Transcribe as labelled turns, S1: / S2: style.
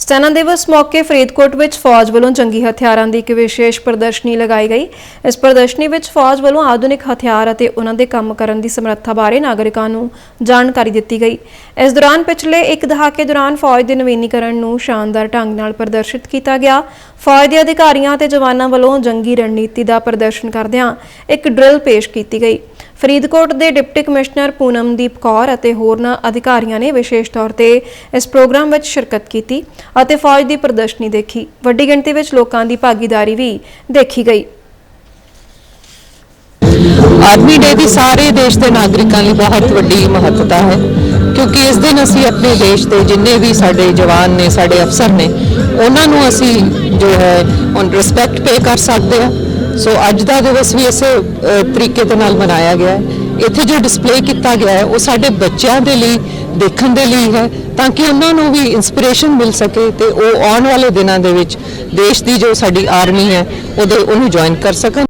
S1: ਸੈਨਾ ਦਿਵਸ ਮੌਕੇ ਫਰੀਦਕੋਟ ਵਿੱਚ ਫੌਜ ਵੱਲੋਂ ਜੰਗੀ ਹਥਿਆਰਾਂ ਦੀ ਇੱਕ ਵਿਸ਼ੇਸ਼ ਪ੍ਰਦਰਸ਼ਨੀ ਲਗਾਈ ਗਈ। ਇਸ ਪ੍ਰਦਰਸ਼ਨੀ ਵਿੱਚ ਫੌਜ ਵੱਲੋਂ ਆਧੁਨਿਕ ਹਥਿਆਰ ਅਤੇ ਉਹਨਾਂ ਦੇ ਕੰਮ ਕਰਨ ਦੀ ਸਮਰੱਥਾ ਬਾਰੇ ਨਾਗਰਿਕਾਂ ਨੂੰ ਜਾਣਕਾਰੀ ਦਿੱਤੀ ਗਈ। ਇਸ ਦੌਰਾਨ ਪਿਛਲੇ ਇੱਕ ਦਹਾਕੇ ਦੌਰਾਨ ਫੌਜ ਦੇ ਨਵੀਨੀਕਰਨ ਨੂੰ ਸ਼ਾਨਦਾਰ ਢੰਗ ਨਾਲ ਪ੍ਰਦਰਸ਼ਿਤ ਕੀਤਾ ਗਿਆ। ਫੌਜ ਦੇ ਅਧਿਕਾਰੀਆਂ ਅਤੇ ਜਵਾਨਾਂ ਵੱਲੋਂ ਜੰਗੀ ਰਣਨੀਤੀ ਦਾ ਪ੍ਰਦਰਸ਼ਨ ਕਰਦਿਆਂ ਇੱਕ ਡਰਿਲ ਪੇਸ਼ ਕੀਤੀ ਗਈ। ਫਰੀਦਕੋਟ ਦੇ ਡਿਪਟੀ ਕਮਿਸ਼ਨਰ ਪੂਨਮਦੀਪ ਕੌਰ ਅਤੇ ਹੋਰਨਾਂ ਅਧਿਕਾਰੀਆਂ ਨੇ ਵਿਸ਼ੇਸ਼ ਤੌਰ ਤੇ ਇਸ ਪ੍ਰੋਗਰਾਮ ਵਿੱਚ ਸ਼ਿਰਕਤ ਕੀਤੀ ਅਤੇ ਫੌਜ ਦੀ ਪ੍ਰਦਰਸ਼ਨੀ ਦੇਖੀ। ਵੱਡੀ ਗਿਣਤੀ ਵਿੱਚ ਲੋਕਾਂ ਦੀ ਭਾਗੀਦਾਰੀ ਵੀ ਦੇਖੀ ਗਈ।
S2: ਆਰਮੀ ਡੇ ਦੀ ਸਾਰੇ ਦੇਸ਼ ਦੇ ਨਾਗਰਿਕਾਂ ਲਈ ਬਹੁਤ ਵੱਡੀ ਮਹੱਤਤਾ ਹੈ, ਕਿਉਂਕਿ ਇਸ ਦਿਨ ਅਸੀਂ ਆਪਣੇ ਦੇਸ਼ ਦੇ ਜਿੰਨੇ ਵੀ ਸਾਡੇ ਜਵਾਨ ਨੇ, ਸਾਡੇ ਅਫਸਰ ਨੇ, ਉਹਨਾਂ ਨੂੰ ਅਸੀਂ ਜੋ ਹੈ ਔਨ ਰਿਸਪੈਕਟ ਪੇ ਕਰ ਸਕਦੇ ਹਾਂ। ਸੋ ਅੱਜ ਦਾ ਦਿਵਸ ਵੀ ਇਸੇ ਤਰੀਕੇ ਦੇ ਨਾਲ ਮਨਾਇਆ ਗਿਆ ਹੈ। ਇੱਥੇ ਜੋ ਡਿਸਪਲੇ ਕੀਤਾ ਗਿਆ ਹੈ, ਉਹ ਸਾਡੇ ਬੱਚਿਆਂ ਦੇ ਲਈ, ਦੇਖਣ ਦੇ ਲਈ ਹੈ, ਤਾਂ ਕਿ ਉਹਨਾਂ ਨੂੰ ਵੀ ਇਨਸਪੀਰੇਸ਼ਨ ਮਿਲ ਸਕੇ ਤੇ ਉਹ ਆਉਣ ਵਾਲੇ ਦਿਨਾਂ ਦੇ ਵਿੱਚ ਦੇਸ਼ ਦੀ ਜੋ ਸਾਡੀ ਆਰਮੀ ਹੈ, ਉਹਦੇ, ਉਹਨੂੰ ਜੁਆਇਨ ਕਰ ਸਕਣ।